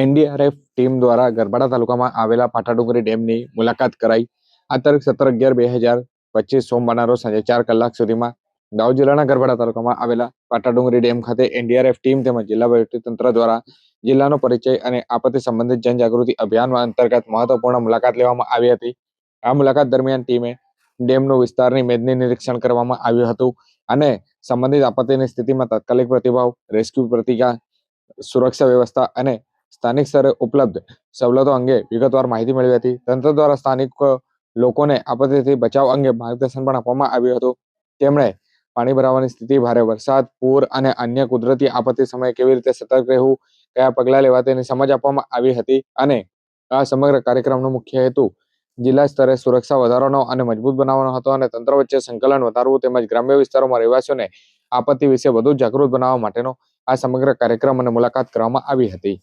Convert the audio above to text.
NDRF team દ્વારા ગરબાડા તાલુકામાં આવેલા પાટાડુંગરી ડેમની મુલાકાત કરાઈ. આ તારીખ સત્તર અગિયાર બે હજાર પચીસ સોમવારના રોજ સાંજે ચાર કલાક સુધીમાં દાહોદ જિલ્લાના ગરબાડા તાલુકામાં આવેલા પાટાડુંગરી ડેમ ખાતે એનડીઆરએફ ટીમ તેમજ જિલ્લા તંત્ર દ્વારા જિલ્લાનો પરિચય અને આપત્તિ સંબંધિત જનજાગૃતિ અભિયાન અંતર્ગત મહત્વપૂર્ણ મુલાકાત લેવામાં આવી હતી. આ મુલાકાત દરમિયાન ટીમે ડેમનો વિસ્તારની મેદની નિરીક્ષણ કરવામાં આવ્યું હતું અને સંબંધિત આપત્તિની સ્થિતિમાં તાત્કાલિક પ્રતિભાવ, રેસ્ક્યુ પ્રતિકાર, સુરક્ષા વ્યવસ્થા અને સ્થાનિક સ્તરે ઉપલબ્ધ સવલતો અંગે વિગતવાર માહિતી મેળવી હતી. તંત્ર દ્વારા સ્થાનિક લોકોને આપત્તિથી બચાવ અંગે માર્ગદર્શન પણ આપવામાં આવ્યું હતું. તેમણે પાણી ભરાવાની સ્થિતિ, ભારે વરસાદ, પૂર અને અન્ય કુદરતી આપત્તિ સમયે કેવી રીતે સતર્ક રહેવું, કયા પગલાં લેવા તેની સમજ આપવામાં આવી હતી અને આ સમગ્ર કાર્યક્રમનો મુખ્ય હેતુ જિલ્લા સ્તરે સુરક્ષા વધારવાનો અને મજબૂત બનાવવાનો હતો અને તંત્ર વચ્ચે સંકલન વધારવું તેમજ ગ્રામ્ય વિસ્તારોમાં રહેવાસીઓને આપત્તિ વિશે વધુ જાગૃત બનાવવા માટેનો આ સમગ્ર કાર્યક્રમ અને મુલાકાત કરવામાં આવી હતી.